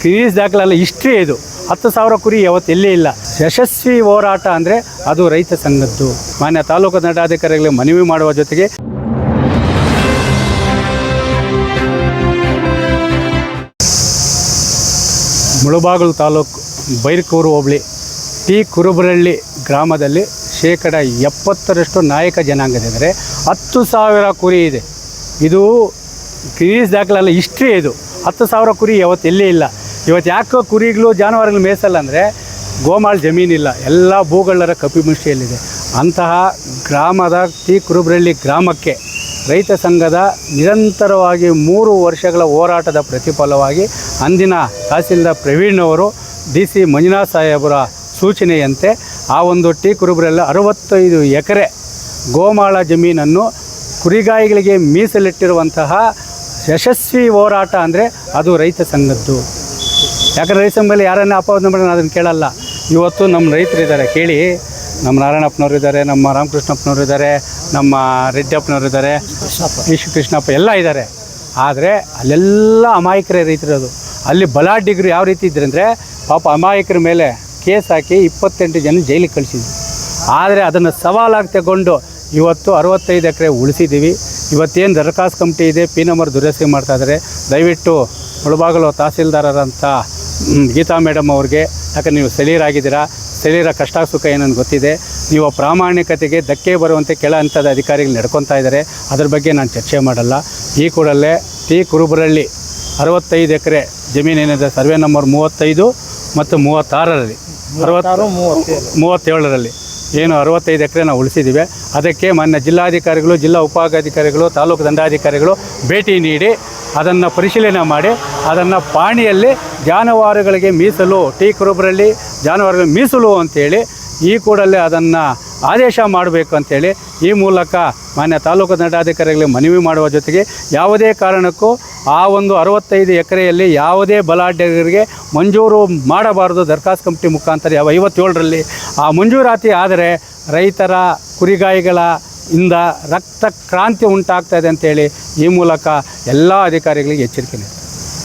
ಗಿರೀಸ್ ದಾಖಲೆಲ್ಲ history ಇದು. ಹತ್ತು ಸಾವಿರ ಕುರಿ ಯಾವತ್ತು ಎಲ್ಲೇ ಇಲ್ಲ. ಯಶಸ್ವಿ ಹೋರಾಟ ಅಂದರೆ ಅದು ರೈತ ಸಂಘದ್ದು. ಮಾನ್ಯ ತಾಲೂಕು ದಂಡಾಧಿಕಾರಿಗಳಿಗೆ ಮನವಿ ಮಾಡುವ ಜೊತೆಗೆ ಮುಳುಬಾಗಲು ತಾಲೂಕು ಬೈರ್ಕೂರು ಹೋಬಳಿ ಟಿ ಕುರುಬರಳ್ಳಿ ಗ್ರಾಮದಲ್ಲಿ ಶೇಕಡ ಎಪ್ಪತ್ತರಷ್ಟು ನಾಯಕ ಜನಾಂಗದಿದ್ದರೆ ಹತ್ತು ಸಾವಿರ ಕುರಿ ಇದೆ. ಇದು ಗಿರೀಸ್ ದಾಖಲೆಲ್ಲ ಹಿಸ್ಟ್ರಿ ಇದು. ಹತ್ತು ಸಾವಿರ ಕುರಿ ಯಾವತ್ತು ಎಲ್ಲೇ ಇಲ್ಲ. ಇವತ್ತು ಯಾಕೋ ಕುರಿಗಳು ಜಾನುವಾರುಗಳು ಮೇಯಿಸಲ್ಲ ಅಂದರೆ ಗೋಮಾಳ ಜಮೀನಿಲ್ಲ. ಎಲ್ಲ ಭೂಗಳ್ಳರ ಕಪಿಮುಷ್ಟಿಯಲ್ಲಿದೆ ಅಂತಹ ಗ್ರಾಮದ ಟಿ ಕುರುಬ್ರಳ್ಳಿ ಗ್ರಾಮಕ್ಕೆ ರೈತ ಸಂಘದ ನಿರಂತರವಾಗಿ ಮೂರು ವರ್ಷಗಳ ಹೋರಾಟದ ಪ್ರತಿಫಲವಾಗಿ ಅಂದಿನ ತಹಸೀಲ್ದಾರ್ ಪ್ರವೀಣ್ ಅವರು ಡಿ ಸಿ ಮಂಜುನಾಥ್ ಸಾಹೇಬರ ಸೂಚನೆಯಂತೆ ಆ ಒಂದು ಟಿ ಕುರುಬ್ರಲ್ಲಿ ಅರವತ್ತೈದು ಎಕರೆ ಗೋಮಾಳ ಜಮೀನನ್ನು ಕುರಿಗಾಯಿಗಳಿಗೆ ಮೀಸಲಿಟ್ಟಿರುವಂತಹ ಯಶಸ್ವಿ ಹೋರಾಟ ಅಂದರೆ ಅದು ರೈತ ಸಂಘದ್ದು. ಯಾಕಂದ್ರೆ ರೈತ ಸಂಘದಲ್ಲಿ ಯಾರನ್ನ ಅಪವಾದ ಮಾಡಿ ಅದನ್ನು ಕೇಳಲ್ಲ. ಇವತ್ತು ನಮ್ಮ ರೈತರು ಇದ್ದಾರೆ ಕೇಳಿ. ನಮ್ಮ ನಾರಾಯಣಪ್ಪನವ್ರು ಇದ್ದಾರೆ ನಮ್ಮ ರಾಮಕೃಷ್ಣಪ್ಪನವ್ರು ಇದ್ದಾರೆ ನಮ್ಮ ರೆಡ್ಡಪ್ಪನವ್ರು ಇದ್ದಾರೆ ಈಶು ಕೃಷ್ಣಪ್ಪ ಎಲ್ಲ ಇದ್ದಾರೆ. ಆದರೆ ಅಲ್ಲೆಲ್ಲ ಅಮಾಯಕರೇ ರೈತರದು ಅಲ್ಲಿ ಬಲಾಢ್ಯಗರು ಯಾವ ರೀತಿ ಇದ್ರು ಅಂದರೆ ಪಾಪ ಅಮಾಯಕರ ಮೇಲೆ ಕೇಸ್ ಹಾಕಿ ಇಪ್ಪತ್ತೆಂಟು ಜನ ಜೈಲಿಗೆ ಕಳಿಸಿದ್ವಿ ಆದರೆ ಅದನ್ನು ಸವಾಲಾಗಿ ತಗೊಂಡು ಇವತ್ತು ಅರವತ್ತೈದು ಎಕರೆ ಉಳಿಸಿದ್ದೀವಿ ಇವತ್ತೇನು ದರಖಾಸ್ತು ಕಮಿಟಿ ಇದೆ ಪಿ ನಂಬರ್ ದುರಸ್ತಿ ಮಾಡ್ತಾ ಇದ್ದಾರೆ ದಯವಿಟ್ಟು ಮುಳಬಾಗಲು ತಹಸೀಲ್ದಾರರಂಥ ಗೀತಾ ಮೇಡಮ್ ಅವ್ರಿಗೆ ಯಾಕಂದ್ರೆ ನೀವು ಸ್ಥಳೀಯರಾಗಿದ್ದೀರಾ ಸ್ಥಳೀಯರ ಕಷ್ಟ ಸುಖ ಏನನ್ನು ಗೊತ್ತಿದೆ. ನೀವು ಪ್ರಾಮಾಣಿಕತೆಗೆ ಧಕ್ಕೆ ಬರುವಂತೆ ಕೆಳ ಹಂತದ ಅಧಿಕಾರಿಗಳು ನಡ್ಕೊತಾ ಇದ್ದಾರೆ. ಅದ್ರ ಬಗ್ಗೆ ನಾನು ಚರ್ಚೆ ಮಾಡಲ್ಲ. ಈ ಕೂಡಲೇ ಟಿ ಕುರುಬರಳ್ಳಿ ಅರವತ್ತೈದು ಎಕರೆ ಜಮೀನೇನಿದೆ ಸರ್ವೆ ನಂಬರ್ ಮೂವತ್ತೈದು ಮತ್ತು ಮೂವತ್ತಾರರಲ್ಲಿ. ಅರವತ್ತಾರು ಮೂವತ್ತೇಳರಲ್ಲಿ. ಏನು ಅರವತ್ತೈದು ಎಕರೆ ನಾವು ಉಳಿಸಿದ್ದೀವಿ. ಅದಕ್ಕೆ ಮೊನ್ನೆ ಜಿಲ್ಲಾಧಿಕಾರಿಗಳು ಜಿಲ್ಲಾ ಉಪಾಧಿಕಾರಿಗಳು ತಾಲೂಕು ದಂಡಾಧಿಕಾರಿಗಳು ಭೇಟಿ ನೀಡಿ ಅದನ್ನು ಪರಿಶೀಲನೆ ಮಾಡಿ, ಅದನ್ನು ಪಾಣಿಯಲ್ಲಿ ಜಾನುವಾರುಗಳಿಗೆ ಮೀಸಲು, ಟೀ ಕುರುಬರಲ್ಲಿ ಜಾನುವಾರುಗಳಿಗೆ ಮೀಸಲು ಅಂತೇಳಿ ಈ ಕೂಡಲೇ ಅದನ್ನು ಆದೇಶ ಮಾಡಬೇಕು ಅಂತೇಳಿ ಈ ಮೂಲಕ ಮಾನ್ಯ ತಾಲೂಕು ದಂಡಾಧಿಕಾರಿಗಳಿಗೆ ಮನವಿ ಮಾಡುವ ಜೊತೆಗೆ ಯಾವುದೇ ಕಾರಣಕ್ಕೂ ಆ ಒಂದು ಅರವತ್ತೈದು ಎಕರೆಯಲ್ಲಿ ಯಾವುದೇ ಬಲಾಢ್ಯರಿಗೆ ಮಂಜೂರು ಮಾಡಬಾರದು ದರ್ಖಾಸ್ತು ಕಮಿಟಿ ಮುಖಾಂತರ ಯಾವ ಐವತ್ತೇಳರಲ್ಲಿ ಆ ಮಂಜೂರಾತಿ ಆದರೆ ರೈತರ ಕುರಿಗಾಯಿಗಳ ಇಂದ ರಕ್ತ ಕ್ರಾಂತಿ ಉಂಟಾಗ್ತಾ ಇದೆ ಅಂತೇಳಿ ಈ ಮೂಲಕ ಎಲ್ಲ ಅಧಿಕಾರಿಗಳಿಗೆ ಎಚ್ಚರಿಕೆ ನೀಡ್ತೀನಿ